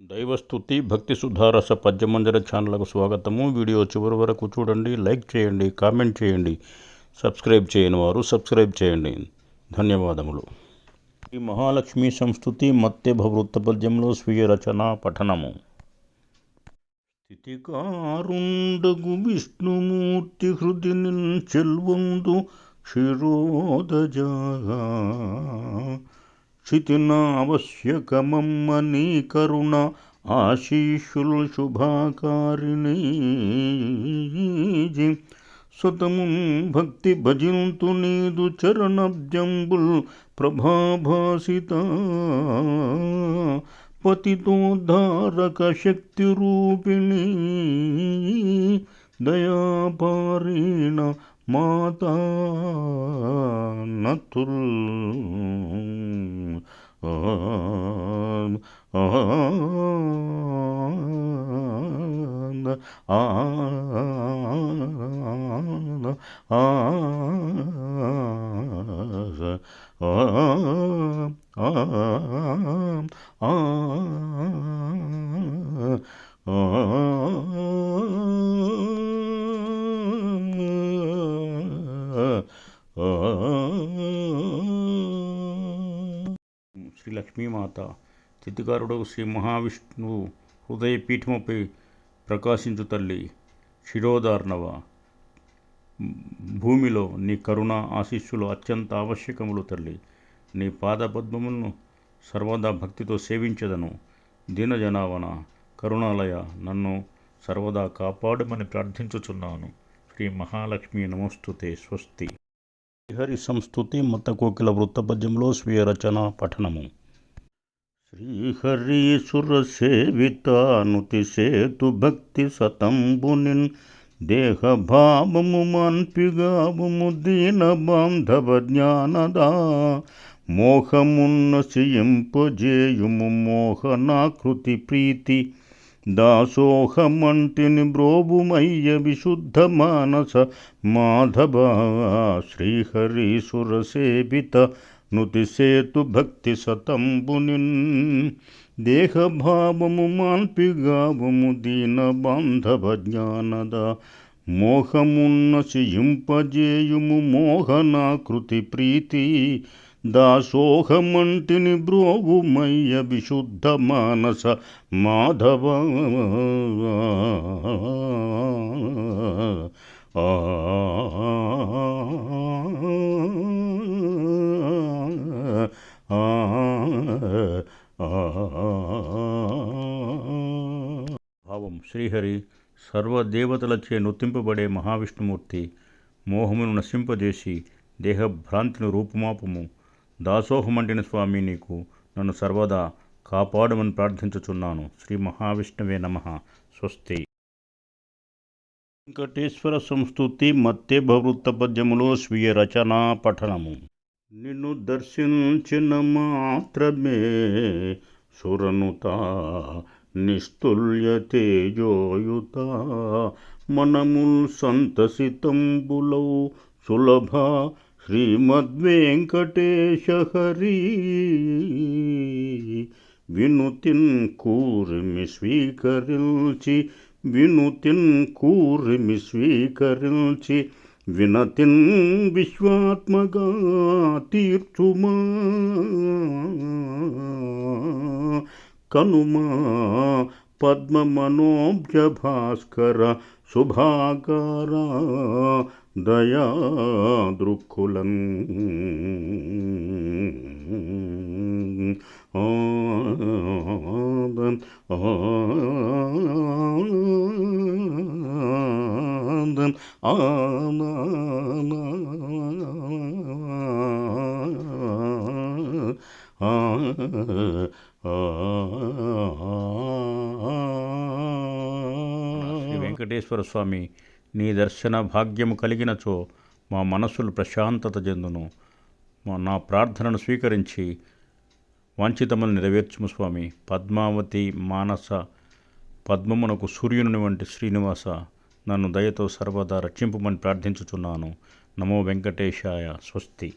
దైవస్థుతి భక్తి సుధారస పద్యమంజర ఛానల్కు స్వాగతము. వీడియో చివరి వరకు చూడండి లైక్ చేయండి కామెంట్ చేయండి సబ్స్క్రైబ్ చేయని వారు సబ్స్క్రైబ్ చేయండి. ధన్యవాదములు. ఈ మహాలక్ష్మి సంస్థుతి మత్యభ వృత్త పద్యంలో స్వీయ రచన పఠనము. స్థితికారుండగు విష్ణుమూర్తి హృది చెల్వందు క్షిరోదజాగా క్షితినావశ్యకమమ్మ నీ కరుణ ఆశీషుల్ శుభాకారిణీ సుతమున్ భక్తి భజింతు నీదు చరణబ్జంబుల్ ప్రభాభాసిత పతితోద్ధారక శక్తి రూపిణి దయాపారీణ మాతా నతుల్ an an an స్థితికారుడు శ్రీ మహావిష్ణువు హృదయ పీఠముపై ప్రకాశించు తల్లి శిరోధార్ణవ. భూమిలో నీ కరుణ ఆశీస్సులు అత్యంత ఆవశ్యకములు తల్లి. నీ పాదపద్మములను సర్వదా భక్తితో సేవించదను. దీనజనావన కరుణాలయ నన్ను సర్వదా కాపాడమని ప్రార్థించుచున్నాను. శ్రీ మహాలక్ష్మి నమస్తుతే స్వస్తి. హరి సంస్థుతి మత కోకిల వృత్తపద్యంలో స్వీయ రచన పఠనము. శ్రీహరీసురసేవితానుతి సేతు భక్తి సతంబునిన్ దేహభావము భావము దీన బాంధవ జ్ఞానదా మోహమున్న సియింపజేయుము మోహనాకృతి ప్రీతి దాసోహమంటిని బ్రోబుమయ్య విశుద్ధ మానస మాధవ. శ్రీహరీసుర నుతిసేతు భక్తి సతంబునిన్. దేహభావము మాన్పిగావము దీన బాంధవ జ్ఞానద మోహమున్న సియింపజేయుము మోహనాకృతి ప్రీతి. దాసోహమంటిని బ్రోవుమయ్య విశుద్ధ మానస మాధవ. ఆ భావం శ్రీహరి సర్వదేవతలచే నొత్తింపబడే మహావిష్ణుమూర్తి మోహమును నశింపజేసి దేహభ్రాంతిని రూపుమాపము. దాసోహమంటిన స్వామి నీకు నన్ను సర్వదా కాపాడమని ప్రార్థించుచున్నాను. శ్రీ మహావిష్ణువే నమ. స్వస్తి. వెంకటేశ్వర సంస్థుతి మత్తే భవృత్త పద్యములో స్వీయ రచనా పఠనము. నిన్ను దర్శించిన మాత్రమే సురనుత నిస్తుల్య తేజోయుత మనముల్ సంతసితంబులౌ సులభ శ్రీమద్వేంకటేశ హరి వినుతిన్ కూర్మి స్వీకరించి వినుతిన్ కూర్మి స్వీకరించి विनति विश्वात्मगा तीर्थुमा। कनुमा पद्मनोज भास्कर सुभागार दया दृक्कुलन् आ దృక్కులం శ్రీ వెంకటేశ్వర స్వామి నీ దర్శన భాగ్యము కలిగినచో మా మనస్సులు ప్రశాంతత చెందును మా నా ప్రార్థనను స్వీకరించి వాంఛితములు నెరవేర్చుము స్వామి. పద్మావతి మానస పద్మమునకు సూర్యుని వంటి శ్రీనివాస నన్ను దయతో సర్వదా రక్షింపుమని ప్రార్థించుచున్నాను. నమో వెంకటేశాయ స్వస్తి.